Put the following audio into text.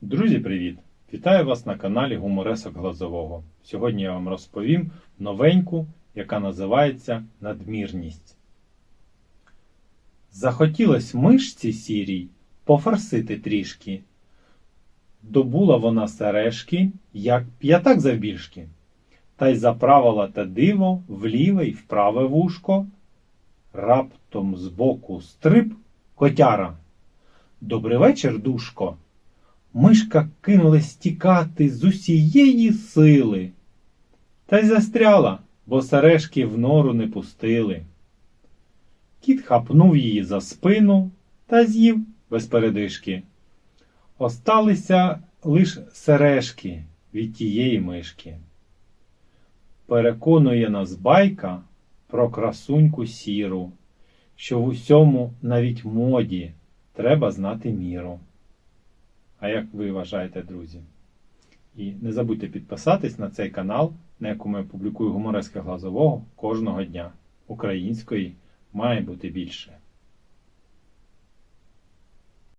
Друзі, привіт! Вітаю вас на каналі Гуморесок Глазового. Сьогодні я вам розповім новеньку, яка називається Надмірність. Захотілось мишці сірій пофарсити трішки. Добула вона сережки, як п'ятак завбільшки, та й заправила те диво в ліве й в праве вушко. Раптом збоку стриб котяра. Добрий вечір, душко. Мишка кинулась тікати з усієї сили. Та й застряла, бо сережки в нору не пустили. Кіт хапнув її за спину та з'їв без передишки. Осталися лиш сережки від тієї мишки. Переконує нас байка про красуньку сіру, що в усьому навіть моді треба знати міру. А як ви вважаєте, друзі? І не забудьте підписатись на цей канал, на якому я публікую гуморески глазового кожного дня. Української має бути більше.